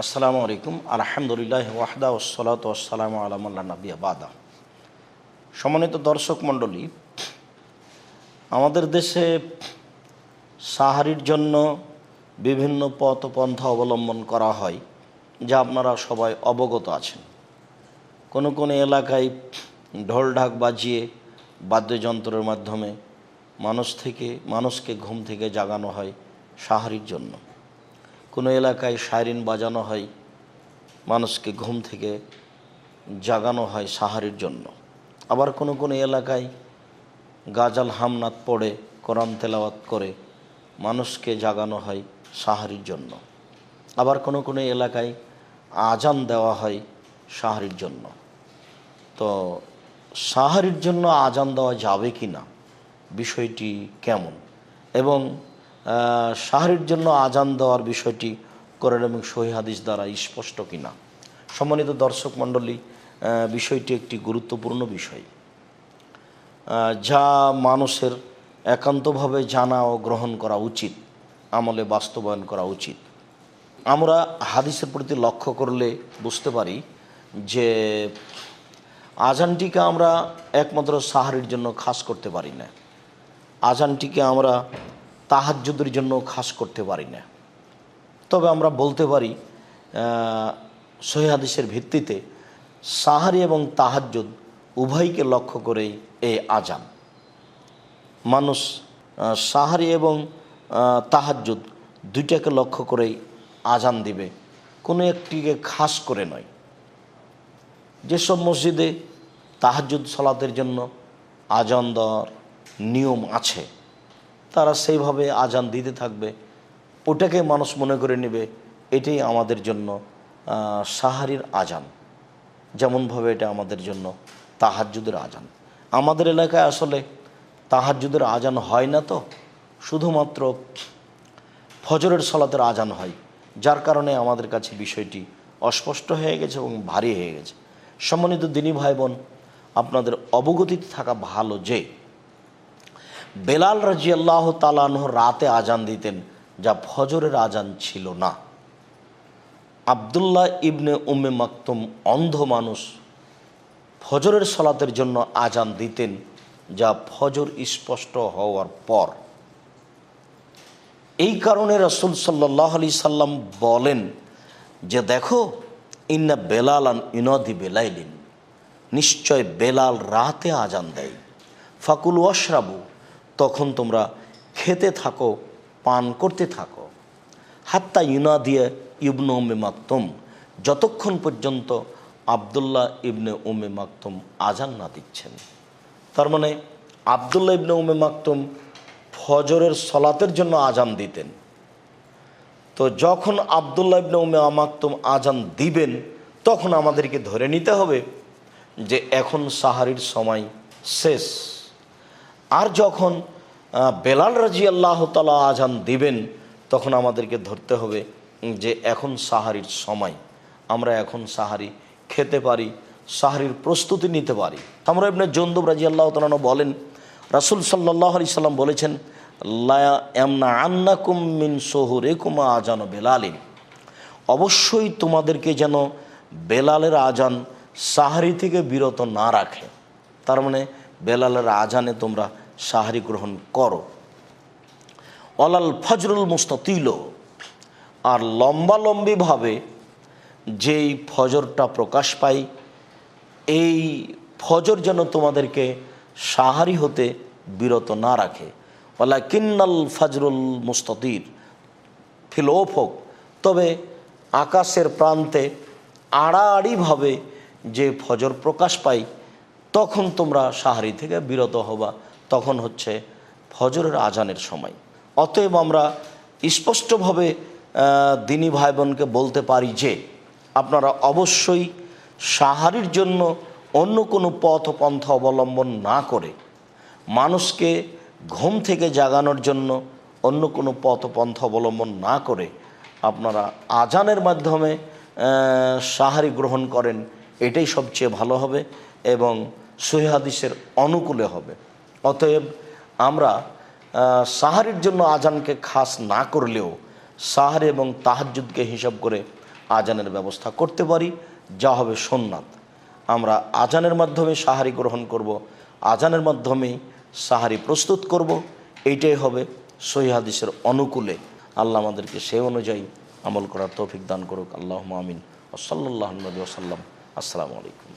আসসালামু আলাইকুম। আলহামদুলিল্লাহ ওয়াহদা ওসলাত ওসালাম আলামাল্লা নবী বাদা। সম্মানিত দর্শক মণ্ডলী, আমাদের দেশে সাহারির জন্য বিভিন্ন পথ পন্থা অবলম্বন করা হয়, যা আপনারা সবাই অবগত আছেন। কোনো কোনো এলাকায় ঢোল ঢাক বাজিয়ে বাদ্যযন্ত্রের মাধ্যমে মানুষ থেকে, মানুষকে ঘুম থেকে জাগানো হয় সাহারির জন্য। কোনো এলাকায় সায়রিন বাজানো হয়, মানুষকে ঘুম থেকে জাগানো হয় সাহারির জন্য। আবার কোনো কোনো এলাকায় গাজাল হামনাত পড়ে, কোরআন তেলাওয়াত করে, মানুষকে জাগানো হয় সাহারির জন্য। আবার কোনো কোনো এলাকায় আজান দেওয়া হয় সাহারির জন্য। তো সাহারির জন্য আজান দেওয়া যাবে কি না বিষয়টি কেমন? এবং আহ, সাহারির জন্য আজান দেওয়ার বিষয়টি করেন এবং হাদিস দ্বারা স্পষ্ট কিনা? সম্মানিত দর্শক মণ্ডলী বিষয়টি একটি গুরুত্বপূর্ণ বিষয়। যা মানুষের একান্তভাবে জানা ও গ্রহণ করা উচিত আমলে বাস্তবায়ন করা উচিত। আমরা হাদিসের প্রতি লক্ষ্য করলে বুঝতে পারি যে আজানটিকে আমরা একমাত্র সাহারির জন্য খাস করতে পারি না। আজানটিকে আমরা তাহাজ্জুদের জন্য খাস করতে পারি না। তবে আমরা বলতে পারি সহি হাদিসের ভিত্তিতে সাহারি এবং তাহাজ্জুদ উভয়কে লক্ষ্য করেই এই আজান মানুষ সাহারি এবং আহ, তাহাজ্জুদ দুইটাকে লক্ষ্য করেই আজান দিবে কোনো একটিকে খাস করে নয়। যেসব মসজিদে তাহাজ্জুদ সলাতের জন্য আজান দেওয়ার নিয়ম আছে তারা সেইভাবে আজান দিতে থাকবে। ওটাকে মানুষ মনে করে নেবে, এটাই আমাদের জন্য সাহারির আজান। যেমনভাবে এটা আমাদের জন্য তাহাজ্জুদের আজান। আমাদের এলাকায় আসলে তাহাজ্জুদের আজান হয় না তো, শুধুমাত্র ফজরের সলাতের আজান হয়, যার কারণে আমাদের কাছে বিষয়টি অস্পষ্ট হয়ে গেছে এবং ভারী হয়ে গেছে। সম্মানিত দিনী ভাই বোন আপনাদের অবগতিতে থাকা ভালো যে বেলাল রাজি আল্লাহ তালাহ রাতে আজান দিতেন, যা ফজরের আজান ছিল না। আবদুল্লাহ ইবনে উম্মে মাকতুম অন্ধ মানুষ ফজরের সলাতের জন্য আজান দিতেন, যা ফজর স্পষ্ট হওয়ার পর। এই কারণে রসুল সাল্লাহ আলি সাল্লাম বলেন যে, দেখো, ইন্না বেলালান ইনদি বেলাইলিন। নিশ্চয় বেলাল রাতে আজান দেয়। ফাকুল ওয়াশরাবু। তখন তোমরা খেতে থাকো, পান করতে থাকো। হাত্তা ইউনা দিয়ে ইবনু উমে মাকতুম, যতক্ষণ পর্যন্ত আবদুল্লাহ ইবনে উমে মাকতুম আজান না দিচ্ছেন। তার মানে আবদুল্লাহ ইবনে উমে মাকতুম ফজরের সলাতের জন্য আজান দিতেন। তো যখন আবদুল্লাহ ইবনে উমে মাকতুম আজান দিবেন, তখন আমাদেরকে ধরে নিতে হবে যে এখন সাহারির সময় শেষ। আর যখন বেলাল রাজি আল্লাহ তালা আজান দিবেন, তখন আমাদেরকে ধরতে হবে যে এখন সাহারির সময়। আমরা এখন সাহারি খেতে পারি, সাহারির প্রস্তুতি নিতে পারি। আমরা এমনি জন্দুব রাজি আল্লাহ তালন বলেন, রাসুল সাল্লাহ আলি সাল্লাম বলেছেন লায়া এমনা আন্না কুমিন সোহরে কুমা আজান বেলালিন। অবশ্যই তোমাদেরকে যেন বেলালের আজান সাহারি থেকে বিরত না রাখে। তার মানে বেলালের আজানে তোমরা সাহারি গ্রহণ করো। অলাল ফজরুল মুস্তিল আর লম্বালম্বিভাবে যেই ফজরটা প্রকাশ পাই, এই ফজর যেন তোমাদেরকে সাহারি হতে বিরত না রাখে। ওলা কিন্নাল ফজরুল মুস্তির ফিলোফক তবে আকাশের প্রান্তে আড়াআড়িভাবে যে ফজর প্রকাশ পায় তখন তোমরা সাহারি থেকে বিরত হবা। তখন হচ্ছে ফজরের আজানের সময়। অতএব আমরা স্পষ্টভাবে দিনী ভাই বোনকে বলতে পারি যে, আপনারা অবশ্যই সাহারির জন্য অন্য কোনো পথ পন্থা অবলম্বন না করে মানুষকে ঘুম থেকে জাগানোর জন্য অন্য কোনো পথ পন্থা অবলম্বন না করে আপনারা আজানের মাধ্যমে সাহারি গ্রহণ করেন, এটাই সবচেয়ে ভালো হবে এবং সহিহাদিসের অনুকূলে হবে। অতএব আমরা সাহারির জন্য আজানকে খাস না করলেও সাহারি এবং তাহাজ্জুদকে হিসাব করে আজানের ব্যবস্থা করতে পারি। যা হবে সোননাথ আমরা আজানের মাধ্যমে সাহারি গ্রহণ করব, আজানের মাধ্যমে সাহারি প্রস্তুত করব। এইটাই হবে সহি হাদিসের অনুকূলে। আল্লাহ আমাদেরকে সে অনুযায়ী আমল করার তৌফিক দান করুক। আল্লাহ আমিন। ওসল্লাহ নবী ওসাল্লাম আসসালামু আলাইকুম।